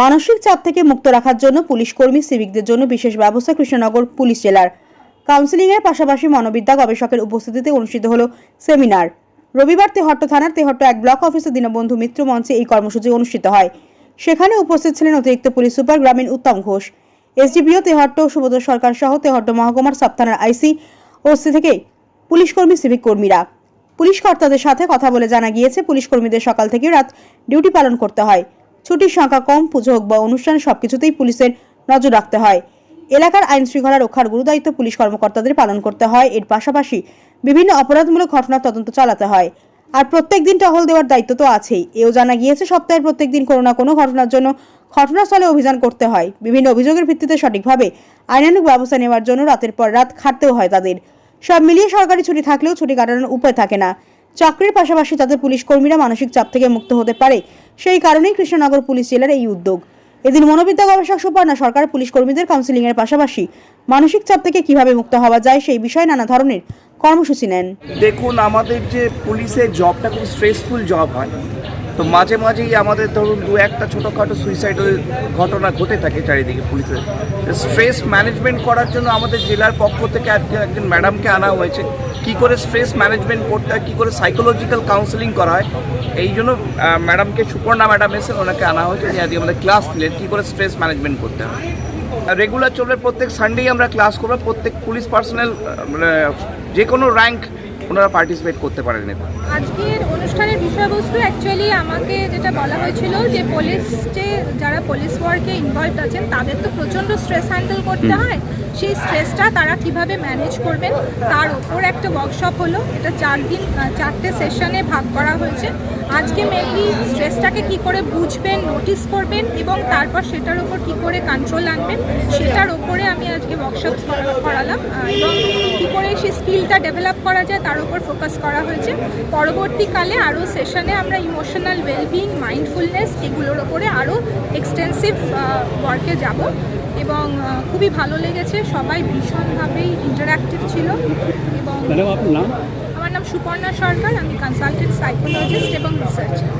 মানসিক চাপ থেকে মুক্ত রাখার জন্য পুলিশ কর্মী, সিভিকদের জন্য বিশেষ ব্যবস্থা কৃষ্ণনগর পুলিশ জেলার। কাউন্সিলিংয়ের পাশাপাশি মনোবিদ্যা গবেষকের উপস্থিতিতে অনুষ্ঠিত হলো সেমিনার। রবিবার তেহট্ট থানার তেহট্ট এক ব্লক অফিসে দীনবন্ধু মিত্র মঞ্চে এই কর্মসূচি অনুষ্ঠিত হয়। সেখানে উপস্থিত ছিলেন অতিরিক্ত পুলিশ সুপার গ্রামীণ উত্তম ঘোষ। এসডিপিও তেহট্ট সুবোধ সরকার সহ তেহট্ট মহকুমার সাব থানার আইসি ওসি থেকে পুলিশ কর্মী, সিভিক কর্মীরা। পুলিশ কর্তাদের সাথে কথা বলে জানা গিয়েছে, পুলিশ কর্মীদের সকাল থেকে রাত ডিউটি পালন করতে হয়। ছুটির সংখ্যা কম, পুজো হোক বা অনুষ্ঠান, সবকিছুতেই পুলিশের নজর রাখতে হয়। এলাকার আইন শৃঙ্খলা রক্ষার গুরুদায়িত্ব পুলিশ কর্মকর্তাদের পালন করতে হয়। এর পাশাপাশি বিভিন্ন অপরাধমূলক ঘটনার তদন্ত চালাতে হয়। আর প্রত্যেক দিন টহল দেওয়ার দায়িত্ব তো আছেই। এও জানা গিয়েছে, সপ্তাহের প্রত্যেক দিন কোনো না কোনো ঘটনার জন্য ঘটনাস্থলে অভিযান করতে হয়। বিভিন্ন অভিযোগের ভিত্তিতে সঠিকভাবে আইনানুক ব্যবস্থা নেওয়ার জন্য রাতের পর রাত খাটতেও হয় তাদের। সব মিলিয়ে সরকারি ছুটি থাকলেও ছুটি কাটানোর উপায় থাকে না। চাকরির পাশাপাশি তাদের পুলিশ কর্মীরা মানসিক চাপ থেকে মুক্ত হতে পারে। সেই কারণেই কৃষ্ণনগর পুলিশ জেলার এই উদ্যোগ। এদিন মনোবিদ্যা গবেষক সুপর্ণা সরকার পুলিশ কর্মীদের কাউন্সিলিং এর পাশাপাশি মানসিক চাপ থেকে কীভাবে মুক্ত হওয়া যায় সেই বিষয়ে নানা ধরনের কর্মসূচি নেন। দেখুন, আমাদের যে পুলিশের জবটা খুব স্ট্রেসফুল জব হয়। তো মাঝে মাঝেই আমাদের ধরুন দু একটা ছোটোখাটো সুইসাইডের ঘটনা ঘটে থাকে চারিদিকে পুলিশের স্ট্রেস ম্যানেজমেন্ট করার জন্য আমাদের জেলার পক্ষ থেকে আজকে একজন ম্যাডামকে আনা হয়েছে। কি করে স্ট্রেস ম্যানেজমেন্ট করতে হয়, কী করে সাইকোলজিক্যাল কাউন্সেলিং করা হয়, এই জন্য ম্যাডামকে সুপর্ণা ম্যাডাম এসে ওনাকে আনা হয়েছে। যে আজকে আমাদের ক্লাস নিলেন কী করে স্ট্রেস ম্যানেজমেন্ট করতে হয়। রেগুলার চলবে প্রত্যেক সানডেই আমরা ক্লাস করব, প্রত্যেক পুলিশ পার্সোনাল মানে যে কোনো র্যাঙ্ক ওনারা পার্টিসিপেট করতে পারেন এতে। আজকের অনুষ্ঠানের বিষয়বস্তু অ্যাকচুয়ালি আমাকে যেটা বলা হয়েছিল যে পুলিশ যে যারা পুলিশ ওয়ার্কে ইনভলভ আছেন তাদের তো প্রচণ্ড স্ট্রেস হ্যান্ডেল করতে হয়। সেই স্ট্রেসটা তারা কীভাবে ম্যানেজ করবেন তার ওপর একটা ওয়ার্কশপ হলো। এটা চার দিন চারটে সেশনে ভাগ করা হয়েছে। আজকে মেনলি স্ট্রেসটাকে কি করে বুঝবেন নোটিস করবেন এবং তারপর সেটার উপর কি করে কন্ট্রোল আনবেন সেটার উপরে আমি আজকে ওয়ার্কশপ করালাম। এবং কী করে সেই স্কিলটা ডেভেলপ করা যায় তার উপর ফোকাস করা হয়েছে। পরবর্তীকালে আরও সেশনে আমরা ইমোশনাল ওয়েলবিং মাইন্ডফুলনেস এগুলোর ওপরে আরও এক্সটেন্সিভ ওয়ার্কে যাব। এবং খুবই ভালো লেগেছে। সবাই ভীষণভাবেই ইন্টারাক্টিভ ছিল। এবং আমার নাম সুপর্ণা সরকার। আমি কনসালটেন্ট সাইকোলজিস্ট এবং রিসার্চার